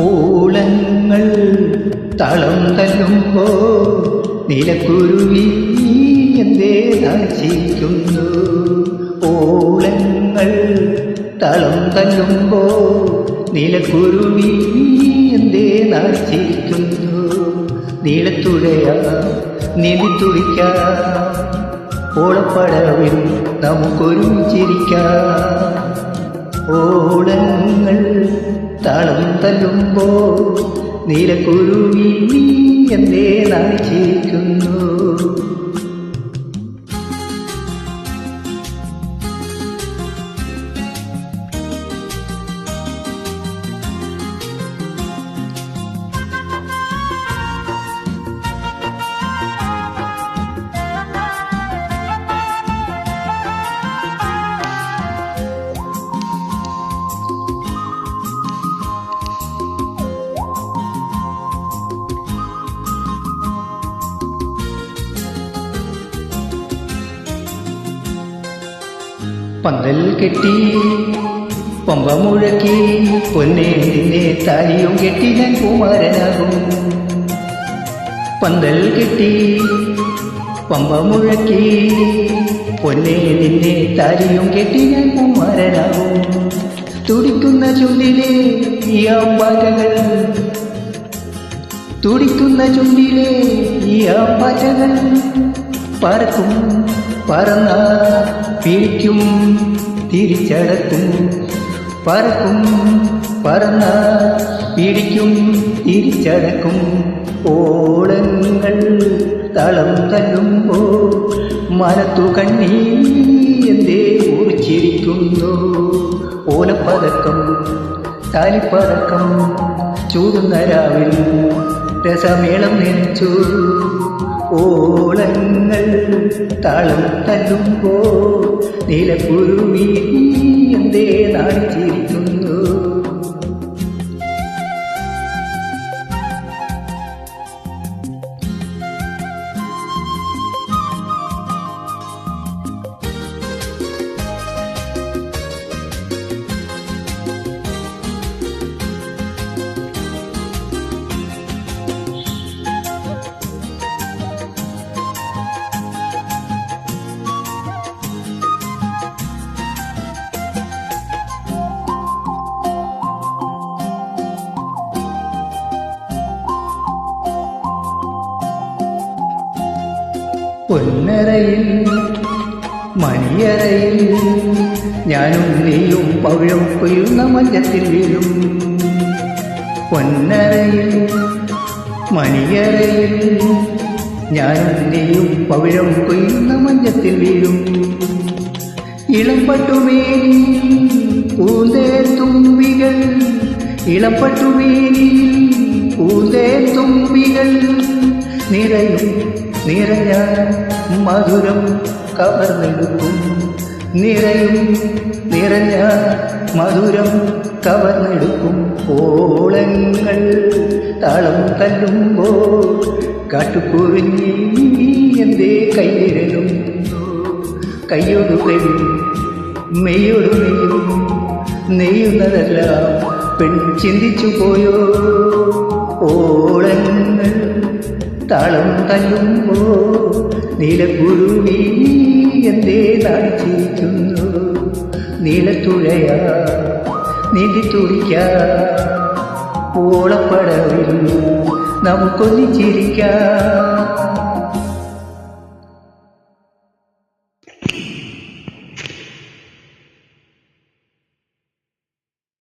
ഓളങ്ങൾ തളം തല്ലുമ്പോ നിലക്കുരുവി എന്തേ നശിക്കുന്നു? ഓളങ്ങൾ തളം തല്ലുമ്പോ നിലക്കുരുവി എന്തേ നശിക്കുന്നു? നീളത്തുഴയാ നീതി തുടിക്കാം ഓളപ്പടവിൽ നമുക്കൊരു ചിരിക്കാം. ഓളങ്ങൾ താളം തല്ലുമ്പോ നീലക്കുരുവി എന്തേ നാണിച്ചിരിക്കുന്നു പന്തൽ കെട്ടി പമ്പ മുഴക്കി പൊന്നെ നിന്നെ താലിയും കെട്ടി ഞാൻ കുമാരനാകും. പന്തൽ കെട്ടി പമ്പ മുഴക്കി പൊന്നെ നിന്നെ താലിയും കെട്ടി ഞാൻ കുമാരനാകും. തുടിക്കുന്ന ചുണ്ടിലെ ഈ അമ്പാറ്റകൾ തുടിക്കുന്ന ചുണ്ടിലെ ഈ അമ്പാറ്റകൾ പറക്കും പറന്ന പിടിക്കും തിരിച്ചടക്കും. പറക്കും പറന്ന പിടിക്കും തിരിച്ചടക്കും. ഓളങ്ങൾ തളം തല്ലുമ്പോ മനത്തു കണ്ണീ എന്തേ കുറിച്ചിരിക്കുന്നു ഓലപ്പതക്കം താലിപ്പതക്കം ചൂടുന്ന രാവിൽ രസമേളം നെഞ്ചു. ഓളങ്ങൾ താളം തല്ലുമ്പോ നിലക്കുരുവി എന്തേ നാണിച്ചിരിക്കുന്നു പൊന്നരയിൽ മണിയറയിൽ ഞാനും നീയും പവിഴം കൊയ്യുന്ന മഞ്ഞത്തിൽ വീഴും. പൊന്നരയിൽ മണിയറയിൽ ഞാനും നീയും പവിഴം കൊയ്യുന്ന മഞ്ഞത്തിൽ വീഴും. ഇളംപട്ടുമേനി പൂന്തേ തുമ്പികൾ ഇളംപട്ടുമേനി പൂന്തേ തുമ്പികൾ നിറയും. നിറഞ്ഞ മധുരം കവർന്നെടുക്കും. നിറയും നിറഞ്ഞ മധുരം കവർന്നെടുക്കും. ഓളങ്ങൾ താളം തല്ലുമ്പോൾ കാട്ടുകുറിഞ്ഞി എന്തേ കയ്യിരലും കയ്യോടു കൈയും മെയ്യോടു മെയ്യും നെയ്യുന്നതെല്ലാം പെൺ ചിന്തിച്ചു പോയോ? ഓളങ്ങൾ താളം തല്ലുമ്പോ നീലക്കുരുവി എന്തേ നടിച്ചിരിക്കുന്നു? നിലത്തുഴയ നീതി തുടിക്ക. ഓളപ്പടവിൽ നമുക്കൊന്നിച്ചിരിക്കാം.